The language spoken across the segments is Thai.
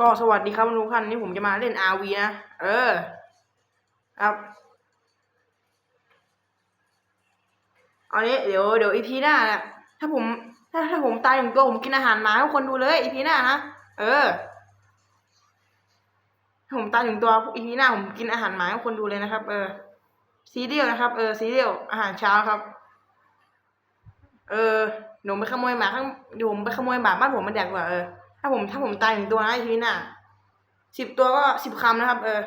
ก็สวัสดีครับทุกท่านนี่ผมจะมาเล่น RV นะ เออ ครับ เอันนี้เดี๋ยวเดี๋ยวอีพีหน้าเนี่ยถ้าผม ถ้าถ้าผมตายอย่งตัวผมกินอาหารหมาให้ทุกคนดูเลยอีพีหน้านะ เออ ถ้าผมตายถึงตัวอีพีหน้าผมกินอาหารหมาให้ทุกคนดูเลยนะครับ เออ ซีเรียลนะครับ เออ ซีเรียลอาหารเช้าครับ เออ หนูไปขโมยหมาข้างเดี๋ยวผมไปขโมยหมาบ้านผมมาแดกดีกว่าเออ ถ้าผมถ้าผมตายถึงตัวนะอีพีหน้าสิบตัวก็สิบคำนะครับ เออ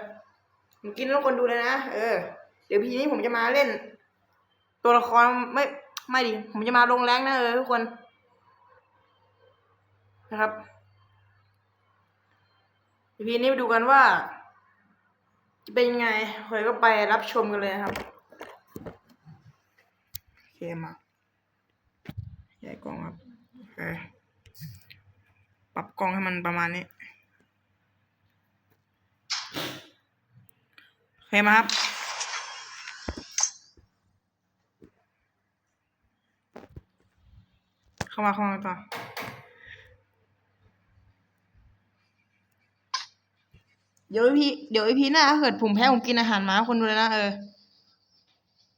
ผมกินแล้วคนดูเลยนะ เออ เดี๋ยวพีนี้ผมจะมาเล่น ตัวละครไม่ไม่ดิ ผมจะมาลงแรงนะเออทุกคน นะครับอีพีนี้ไปดูกันว่า จะเป็นยังไงคอยก็ไปรับชมกันเลยครับโอเคมาใหญ่กล้องครับโอเค ปรับกล้องให้มันประมาณนี้โอเคมาครับเข้ามาเข้ามาต่อเดี๋ยวพี่เดี๋ยวไอพีหน้าเกิดผมแพ้ผมกินอาหารหมาคนดูเลยนะเออ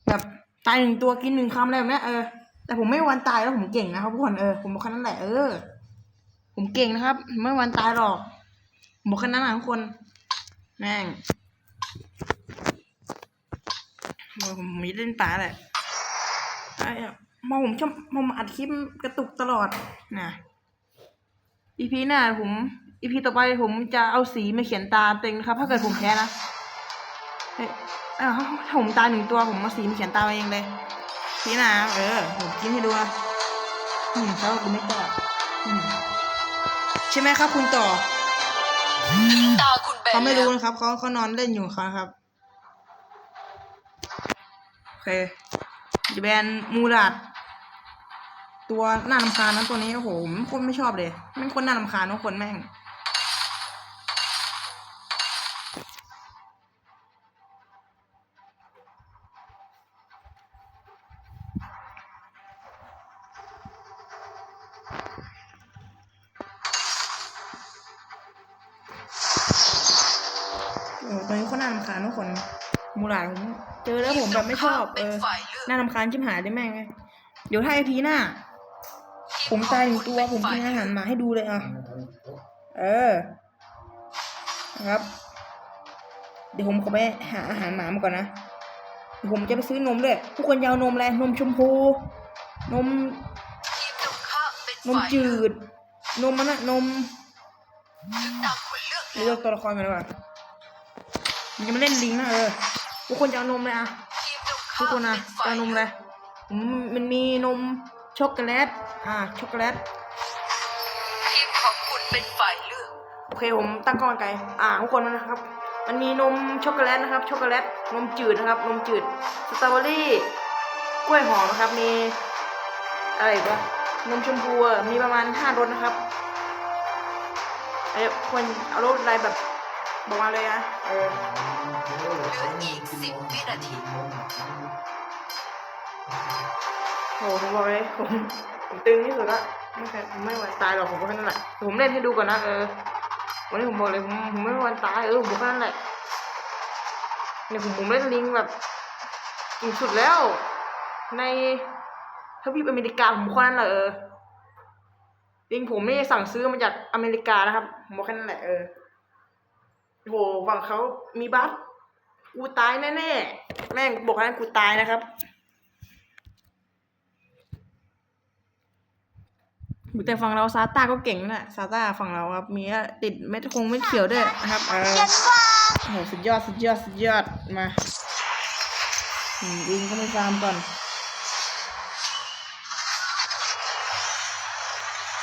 แบบตายหนึ่งตัวกินหนึ่งคำอะไรแบบนี้เออแต่ผมไม่วันตายแล้วผมเก่งนะครับทุกคนเออผมบอกแค่นั้นแหละเออ ผมเก่งนะครับผมไม่มีวันตายหรอกบอกแค่นั้นนะทุกคนแม่งผมมีเล่นป่าแหละไอ้อะมองผมชอบมองอัดคลิปกระตุกตลอดนะอีพีหน้าผมอีพีต่อไปผมจะเอาสีมาเขียนตาเต็งนะครับ ถ้าเกิดผมแพ้นะเอ้ยเอ้าถ้าผมตายหนึ่งตัวผมเอาสีมาเขียนตาเองเลยพี่นะเออผมกินให้ดูนะอืมเขาคุณไม่ต่ออืม ช่ไหมครับ คุณต่อถึงตาคุณแบนเขาไม่แล้วรู้นะครับเขาเขานอนเล่นอยู่ของเขาครับโอเคจะแบนมูราดตัวน่ารำคาญนะตัวนี้โอ้โหผมคนไม่ชอบเลยแม่งคนน่ารำคาญทุกคนแม่ง โอ้ตอนนี้คนน่ารำคาญทุกคนมูราดผมเจอแล้วผมแบบไม่ชอบเอเป็นอฝ่ายเลือกน่ารำคาญชิบหายได้แม่งเลยเดี๋ยวถ้าไอพีหน้า ผมตายหนึ่งตัวผมกินอาหารหมาให้ดูเลยอะเออนะครับ เดี๋ยวผมขอไปหาอาหารหมามาก่อนนะเดี๋ยวผมจะไปซื้อนมด้วยทุกคนอยาวนมอะไรนมชมพู นมทีมตรงข้ามเป็นนมฝ่ายจืด นมมันอะนมถึงตาคุณเลือกเลือกตัวละครกันดีกว่า มันจะมาเล่นลิงนะเออทุกคนจะเอานมเลยอะทีมตรงทุข้ากมคนนะเป็นฝ่าจะยเอานมเลยอืมมันมีนมช็อกโกแลตอ่าช็อกโกแลตทีมของคุณเป็นฝ่ายเลือกโอเคผมตั้งกล้องไกลอ่าทุกคนนะครับ มันมีนมช็อกโกแลตนะครับช็อกโกแลตนมจืดนะครับนมจืดสตรอเบอรี่กล้วยหอมนะครับมีอะไรอีกวะนมชมพูอะมีประมาณห้ารสนะครับเอ้ยควรเอารสอะไรแบบ บอกมาเลยนะเออเหลืออีกสิบวินาทีโหผมบอกเลยผมผมตึงที่สุดละไม่เคยผมไม่ไหวตายหรอกผมบอกแค่นั้นแหละผมเล่นให้ดูก่อนนะเออวันนี้ผมบอกเลยผมผมไม่มีวันตายเออผมบอกแค่นั้นแหละเนี่ยผมผมเล่นลิงแบบเก่งสุดแล้ว ในทวีปอเมริกาผมคนนั้นแหละเออลิงผมไม่ได้สั่งซื้อมาจากอเมริกานะครับผมบอกแค่นั้นแหละเออ โหฝั่งเขามีบัฟกูตายแน่ๆแม่งบอกให้กูตายนะครับแต่ฝั่งเราซาต้าก็เก่งนะซาต้าฝั่งเราครับมีติดเม็ดคงเม็ดเขียวด้วยนะครับเออโอ้โหสุดยอดสุดยอดสุดยอดมาอืมอิงก็ไม่ฟาร์มก่อน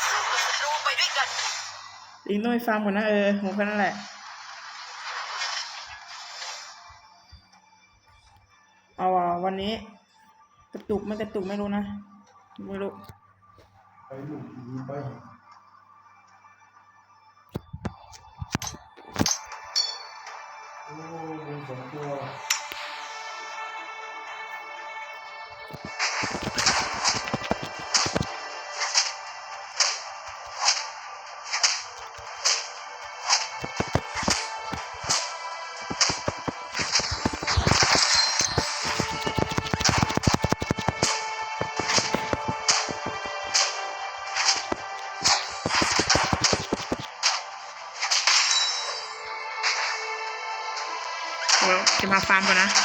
สู้กับศัตรูไปด้วยกันอิงต้องไปฟาร์มก่อนนะเออผมแค่นั้นแหละ วันนี้ กระตุกไม่กระตุกไม่รู้นะไม่รู้ไปลูกไปโอ้เป็นสองตัว ก่อนนะ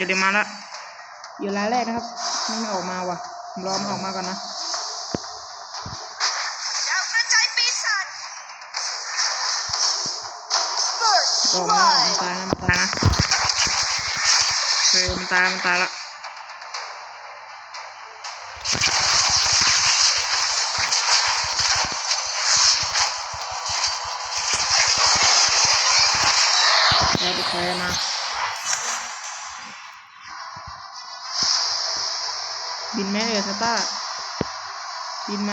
จะเร็วมาแล้วเหยื่อรายแรกนะครับไม่ไม่ออกมาว่ะผมรอมันออกมาก่อนนะดาวกระจายปีศาจ First ออกมามันตายนะมันตายนะเออมันตายมันตายละ ออสตาบินไหม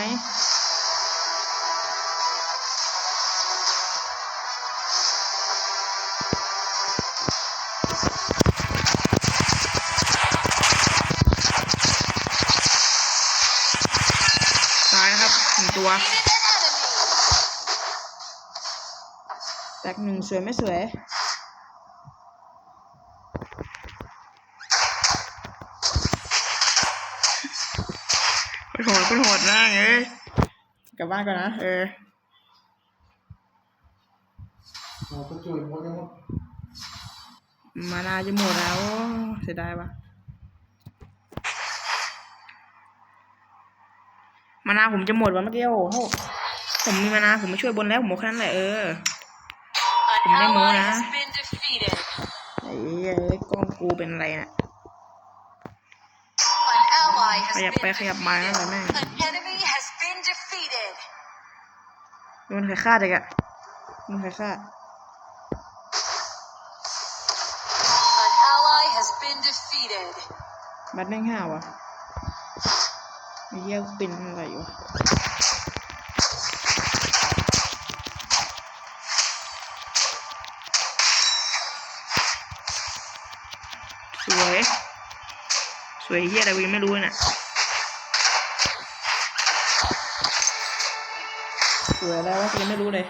ตายนะครับหนึ่งตัวแตกหนึ่งสวยไม่สวย โหดโหดนะเอ้ยกลับบ้านก่อนนะเออเราก็ช่วยหมดแล้วมานาจะหมดแล้วเสียดายปะมานาผมจะหมดวะเมื่อกี้โอ้โหผมมีมานาผมมาช่วยบนแล้วผมบอกแค่นั้นแหละเออ An Không có ally nữa. has been defeated. ไอ้เอ้ยกล้องกูเป็นอะไรน่ะ ขยับ been ไปขยับมาแล้วอะไรแม่ง An enemy has been defeated. โดนใครฆ่าเด็กอะโดนใครฆ่า An ally has been defeated. บัตรแม่งห้าวะไอ้เหี้ยเป็นอะไรวะสวย สวยเหี้ยอะไรกูยังไม่รู้เลยน่ะ สวยแล้ววะยังไม่รู้เลย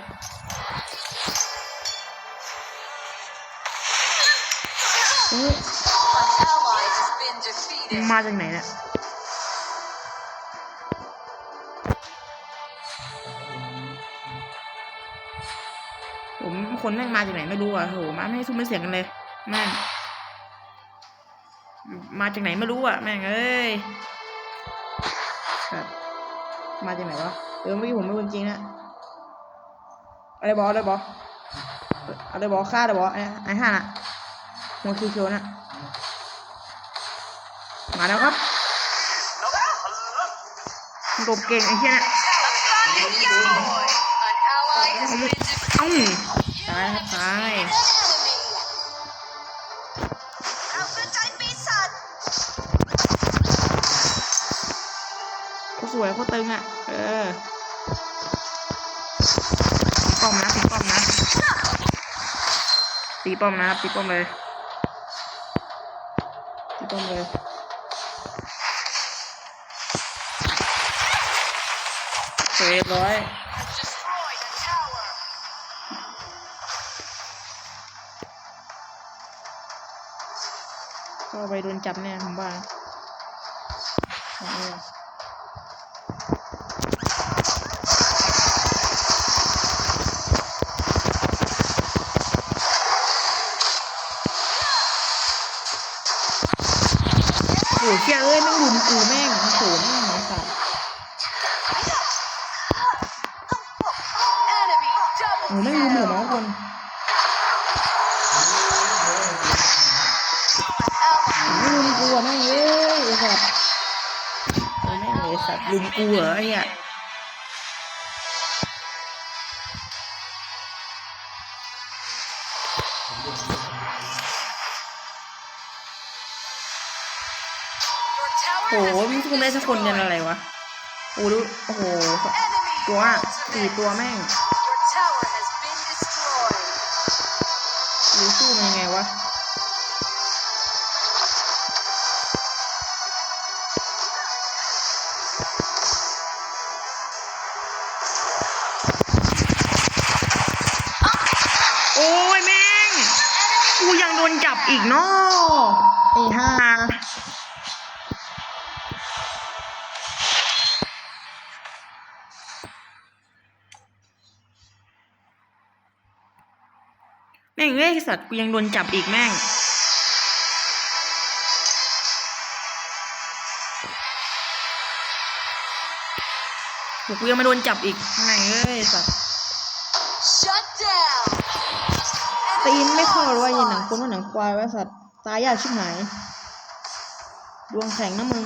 มาจากไหนเนี่ยผมคนแม่งมาจากไหนไม่รู้อะโหมาไม่ให้ซุ้มไม่เสียงกันเลยแม่งมาจากไหนไม่รู้อะแม่งเอ้ยมาจากไหนวะเออเมื่อกี้ผมไม่รู้จริงนะ อะไรบออะไรบออะไรบอฆ่าอะไรบอไอ้ไอ้ห่าน่ะหัวคิวๆน่ะมาแล้วครับหลบเก่งไอ้เหี้ยน่ะเอ้าตายครับตายสวยโคตรตึงอะ เออ ป้อมนะตีป้อมนะตีป้อมนะครับตีป้อมเลยตีป้อมเลยสวยเรียบร้อยก็ไปโดนจับแน่ผมว่า โอ้เชี่ยเอ้ยแม่งลุมกูแม่งโอ้โหแม่งไอ้สัสโอ้แม่งลุมผมทุกคนลุมกูอะแม่งเอ้ยไอ้สัสโอ้แม่งไอ้สัสลุมกูเหรอไอ้เนี่ย ไม่ได้สักคนกันอะไรวะโอ้ดูโอ้โห ตัวสี่ตัวแม่ง Your tower has been destroyed. หรือสู้มันยังไงวะ สัตว์กูยังโดนจับอีกแม่งโหกูยังไม่โดนจับอีกแม่งเอ้ยไอ้สัตว์ Shut down. ตีนไม่เข้าหรือว่ายันหนังคนว่าหนังควายไว้สัตว์ตายยากชิบหาย ดวงแข็งนะมึง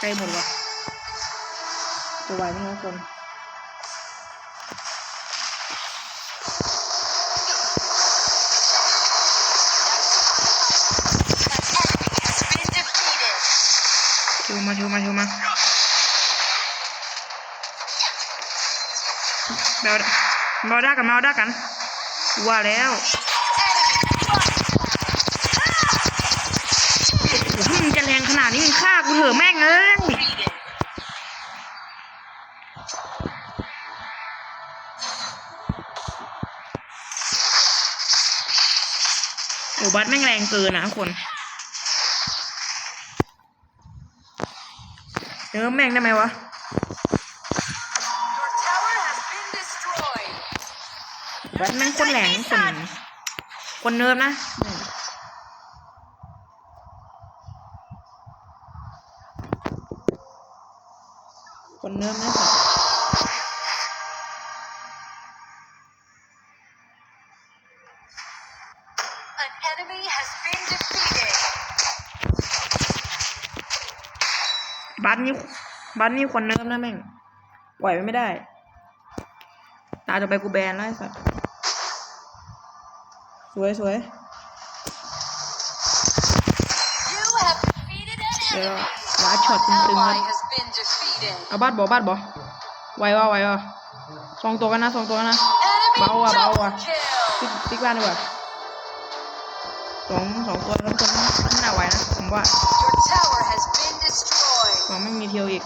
ใกล้หมดวะจะไหวไหมครับคน An enemy has been defeated. เทวมาเทวมาเทวมาเบลดเบลด้ากันเบลด้ากันว่าแล้ว จะแรงขนาดนี้มึงฆ่ากูเถอะแม่งเอ้ยโอ้บัสแม่งแรงเกินนะทุกคนเนื้อแม่งได้ไหมวะบัสแม่งคนแรงคนคนเนิร์ฟนะ เนิร์ฟนะสัตว์ An enemy has been defeated. บัสนี่บัสนี่คนเนิร์ฟนะแม่ง ปล่อยไว้ไม่ได้ ตาต่อไปกูแบนแล้วไอ้สัตว์สวยสวย You have defeated an เดี๋ยว enemy. ลาช็อตตึงๆครับ เอาบัสบอบัสบอไววะไววะสองตัวกันนะสองตัวกันนะ Enemy Bao à, bao à. double kill. ติ๊กติ๊กบ้านดีกว่าสองสองตัวแล้วคนไม่น่าไหวนะผมว่า Your tower has been destroyed. หวังไม่มีเทียวอีก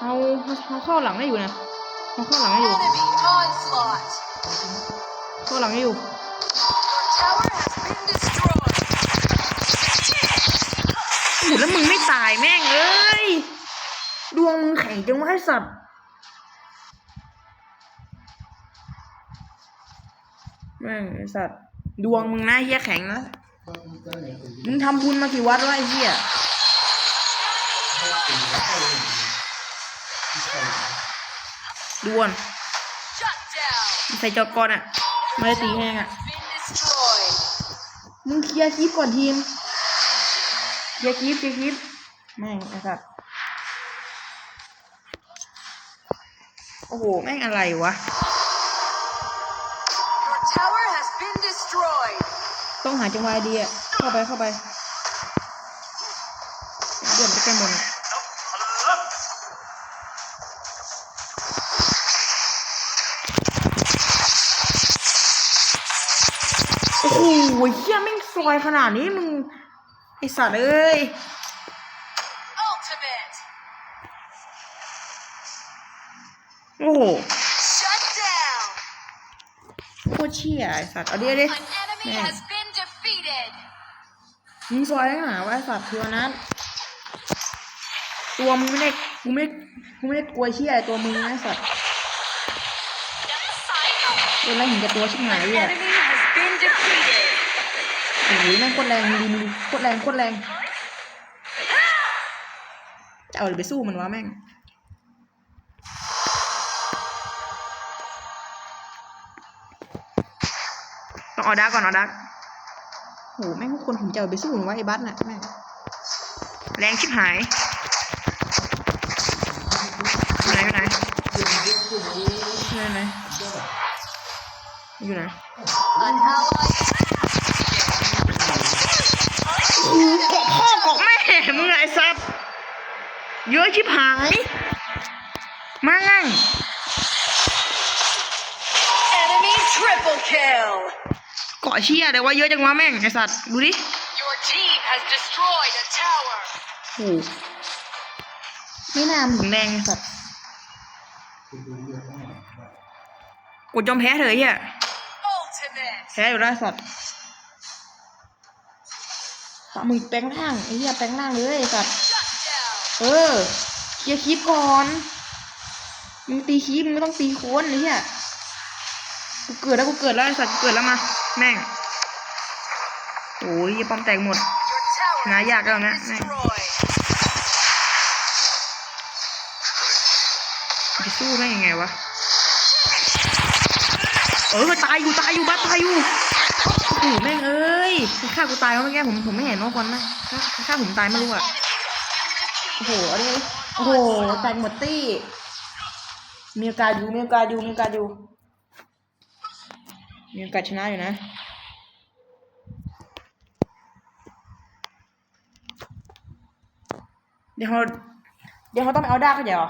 เอาเอาเข้าหลังได้อยู่นะเอาเข้าหลังได้อยู่เข้าหลังได้อยู่ ตายแม่งเอ้ย ดวงมึงแข็งจังวะไอ้สัตว์แม่งไอ้สัตว์ดวงมึงนะเฮียแข็งนะมึงทำบุญมากี่วัดวะไอ้เฮียดวนใส่จอกรอะไม่ได้ตีแห้งอะมึงเคลียร์คลิปก่อนทีมเคลียร์คลิปเคลียร์คลิป แม่งไอ้สัตว์โอ้โห แม่งอะไรวะ Your tower has been destroyed. ต้องหาจังหวะดีอะ เข้าไปเข้าไปเดินไปแก้บนอะโอ้โหเฮียแม่งซอยขนาดนี้มึง ไอสัตว์เอ้ย โอ้โหโคตรเชี่ยไอสัตว์ เอาดิเอาดิแม่มึงซอยได้หาว่าไอสัตว์ตัวนั้น ตัวมึงไม่ได้มึงไม่ได้กูไม่ได้กลัวเชี่ยอะไรตัวมึงนะไอสัตว์ตัวอะไรเห็นแต่ตัวชิบหายเลยโอ้ยแม่งโคตรแรงดีดูโคตรแรงโคตรแรง จะเอาอะไรไปสู้มันวะแม่ง ต้องเอาดักก่อนเอาดักโหแม่งคนผมจะเอาไปสู้หนูว่าไอ้บัสน่ะแม่งแรงชิบหายอยู่ไหนไหนไหนอยู่ไหนเกาะพ่อเกาะแม่มึงไอ้ซับ เยอะชิบหายแม่ง enemy triple kill. เกาะเชี่ยแต่ว่าเยอะจังวะแม่งไอ้สัตว์ดูดิ Your team has destroyed a tower. โอ้โหไม่น่ามันถึงแรงไอ้สัตว์คือดูเลือดต้องหน่อยว่ากดยอมแพ้เถอะไอ้เฮีย Ultimate. แพ้อยู่แล้วไอ้สัตว์ปะมึงแปลงร่างไอ้เหี้ยแปลงร่างเลยไอ้สัตว์ Shut down. เออเคลียร์คีบก่อนมึงตีคีบมึงไม่ต้องตีโคนไอ้เหี้ยกูเกิดแล้วกูเกิดแล้วไอ้สัตว์กูเกิดแล้วมาแม่งโอ้ยยี่ป้อมแตกหมด Your tower Nah, has yeah, go, been man. destroyed. จะสู้ได้ยังไงวะเออตายอยู่ตายอยู่บ้าตายอยู่โอ้โหแม่งเอ้ยฆ่ากูตายวเมื่อกี้ผมผมไม่เห็นว่าคนนะฆ่าผมตายไม่รู้อะ อ้โหเอาดิโอ้โหแตกหมดตี้ มีโอกาสอยู่มีโอกาสอยู่มีโอกาสอยู่มีโอกาสชนะอยู่นะเดี๋ยวเขาเดี๋ยวเขาต้องไปเอาดาบเขาเดี๋ยว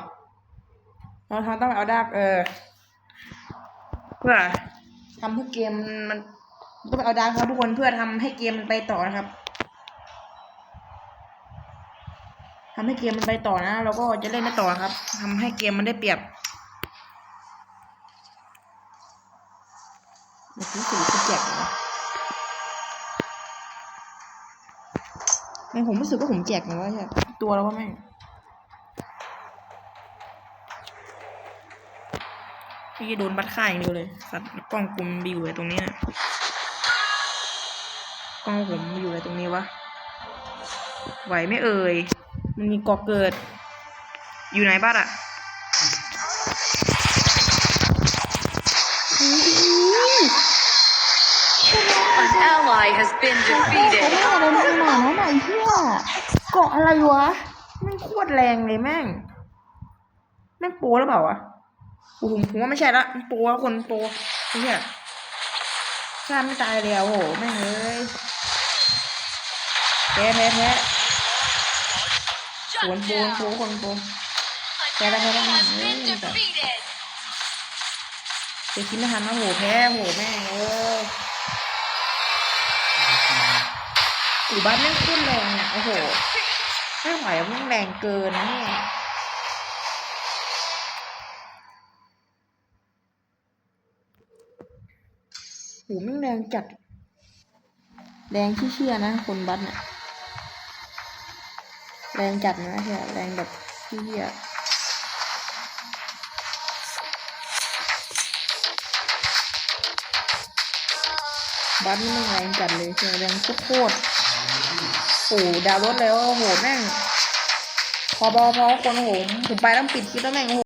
เราเขาต้องไปเอาดาบเออเพื่อทำให้เกมมันต้องไปเอาดาบเขาทุกคนเพื่อทำให้เกมมันไปต่อนะครับ ทำให้เกมมันไปต่อนะ เราก็จะเล่นได้ต่อครับทำให้เกมมันได้เปรียบเมื่อกี้สื่อคุณแจกเหรอไม่ผมรู้สึกว่าผมแจกเหมือว่าใช่ตัวแล้วว่าแม่งพี่โดนบัดค่าอย่เดียวเลยสัตว์กล้องกลุ่มบิวไอ้ตรงนี้นะกล้องผมอยู่ไอ้ตรงนี้วะไหวไม่เอ่ย มันมีเกาะเกิด อยู่ไหนบ้านอะ An ally has been เขา defeated. ไม่อะไรมาขนาดนั้นไหนเฮียเกาะอะไรวะแม่งโคตรแรงเลยแม่งแม่งโปรหรือเปล่าวะโอ้โหผมว่าไม่ใช่ละโปรแล้วคนโปรไอ้เฮียฆ่าไม่ตายเลยอะโอ้โหแม่งเอ้ยแพ้แพ้แพ้ส วน Shut โปรโปร down. คนโปร An Kaya enemy lang, has eh, been ito. defeated. เดี๋ยวคิดไม่ทันนะโหแพ้โหแม่เอ้ยอูบ้านแม่งขึ้นแรงเนี่ยโอ้โหไม่ไหวแม่งแรงเกินนะเนี่ยโหแม่งแรงจัด แรงเชื่อนะ คนบัสเนี่ย แรงจัดนะเฮียแรงแบบที่เฮียบัตนี่ม่แรงจัดเลยเฮียแรงโคตรๆโอ้โหดาวรถเลยว่าโหแม่งพอบอพอคนโหผมไปต้องปิดคลิปแล้วแม่งโห